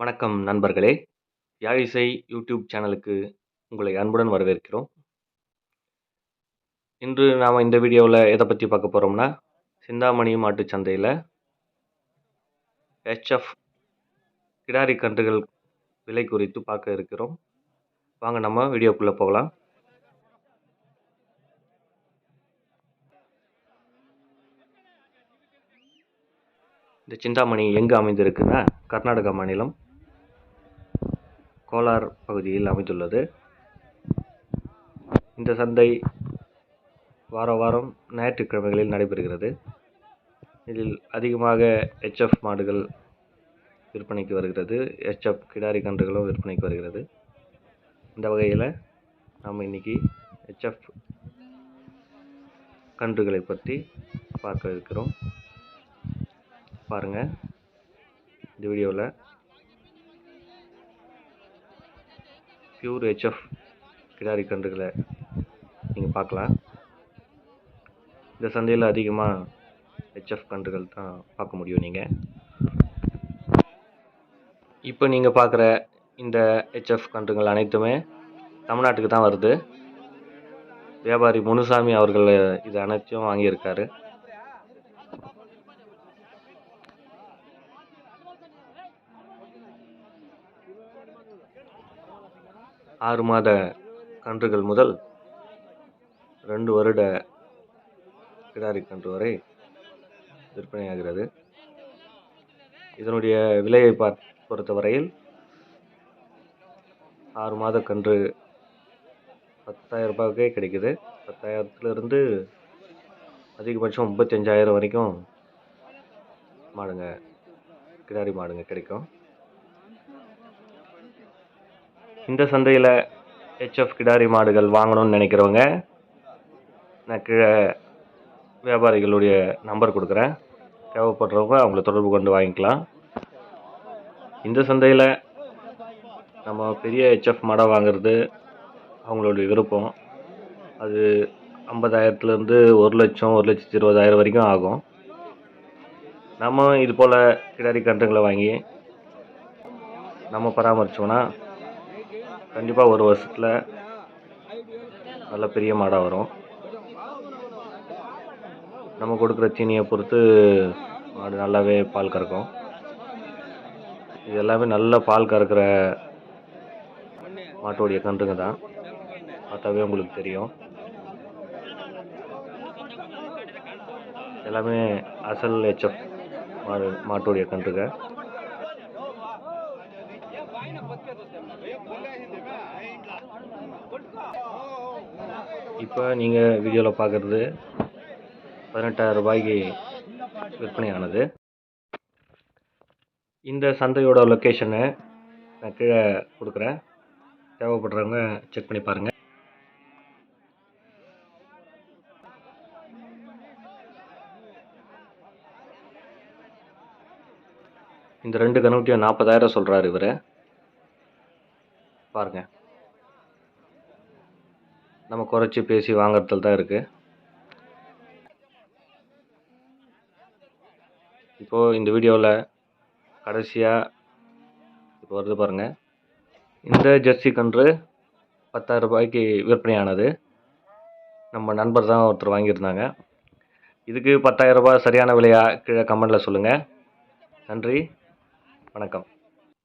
வணக்கம் நண்பர்களே. யாழிசை யூடியூப் சேனலுக்கு உங்களை அன்புடன் வரவேற்கிறோம். இன்று நாம் இந்த வீடியோவில் எதை பற்றி பார்க்க போகிறோம்னா சிந்தாமணி மாட்டுச்சந்தையில் ஹெச்எஃப் கிடாரி கன்றுகள் விலை குறித்து பார்க்க இருக்கிறோம். வாங்க நம்ம வீடியோக்குள்ளே போகலாம். இந்த சிந்தாமணி எங்கு அமைந்திருக்குன்னா கர்நாடகா மாநிலம் கோலார் பகுதியில் அமைந்துள்ளது. இந்த சந்தை வார வாரம் ஞாயிற்றுக்கிழமைகளில் நடைபெறுகிறது. இதில் அதிகமாக ஹெச்எஃப் மாடுகள் விற்பனைக்கு வருகிறது. ஹெச்எஃப் கிடாரி கன்றுகளும் விற்பனைக்கு வருகிறது. இந்த வகையில் நாம் இன்றைக்கி ஹெச்எஃப் கன்றுகளை பற்றி பார்க்க இருக்கிறோம். பாருங்கள் இந்த வீடியோவில் பியூர் ஹெச்எஃப் கிடாரி கன்றுகளை நீங்கள் பார்க்கலாம் இந்த சந்தையில் அதிகமாக ஹெச்எஃப் கன்றுகள் தான் பார்க்க முடியும் நீங்கள் இப்போ நீங்கள் பார்க்குற இந்த ஹெச்எஃப் கன்றுகள் அனைத்துமே தமிழ்நாட்டுக்கு தான் வருது. வியாபாரி முனுசாமி அவர்கள் இது அனைத்தையும் வாங்கியிருக்காரு. ஆறு மாத கன்றுகள் முதல் ரெண்டு வருட கிடாரி கன்று வரை விற்பனையாகிறது. இதனுடைய விலையை பார் பொறுத்தவரையில் ஆறு மாத கன்று பத்தாயிரம் ரூபாய்க்கே கிடைக்குது. பத்தாயிரத்துலேருந்து அதிகபட்சம் முப்பத்தஞ்சாயிரம் வரைக்கும் மாடுங்க கிடாரி மாடுங்க கிடைக்கும். இந்த சந்தையில் ஹெச்எஃப் கிடாரி மாடுகள் வாங்கணும்னு நினைக்கிறவங்க நான் கீழே வியாபாரிகளுடைய நம்பர் கொடுக்குறேன். தேவைப்படுறவங்க அவங்கள தொடர்பு கொண்டு வாங்கிக்கலாம். இந்த சந்தையில் நம்ம பெரிய ஹெச்எஃப் மாடை வாங்குறது அவங்களுடைய விருப்பம். அது ஐம்பதாயிரத்துலேருந்து ஒரு லட்சம் ஒரு லட்சத்தி இருபதாயிரம் வரைக்கும் ஆகும். நம்ம இது போல் கிடாரி கன்றுங்களை வாங்கி நம்ம பராமரித்தோம்னா கண்டிப்பாக ஒரு வருஷத்தில் நல்ல பெரிய மாடாக வரும். நம்ம கொடுக்குற சீனியை பொறுத்து மாடு நல்லாவே பால் கறக்கும். இது எல்லாமே நல்ல பால் கறக்கிற மாட்டோடைய கன்றுங்க தான். பார்த்தாவே உங்களுக்கு தெரியும். எல்லாமே அசல் ஹெச்எஃப் மாடு மாட்டோடைய கன்றுங்க. இப்போ நீங்கள் வீடியோவில் பார்க்குறது பதினெட்டாயிரம் ரூபாய்க்கு விற்பனையானது. இந்த சந்தையோட லொக்கேஷனை நான் கீழே கொடுக்குறேன். தேவைப்படுறவங்க செக் பண்ணி பாருங்கள் இந்த ரெண்டு கன்றுக்குட்டியும் நாற்பதாயிரம் சொல்கிறார் இவர். பாருங்கள் நம்ம குறைச்சி பேசி வாங்குறதுல தான் இருக்குது இப்போது இந்த வீடியோவில் கடைசியாக இப்போ வருது பாருங்கள் இந்த ஜெர்சி கன்று பத்தாயிரம் ரூபாய்க்கு விற்பனையானது. நம்ம நண்பர் தான் ஒருத்தர் வாங்கியிருந்தாங்க. இதுக்கு பத்தாயிரம் ரூபாய் சரியான விலையா கீழே கமெண்டில் சொல்லுங்கள் நன்றி. வணக்கம்.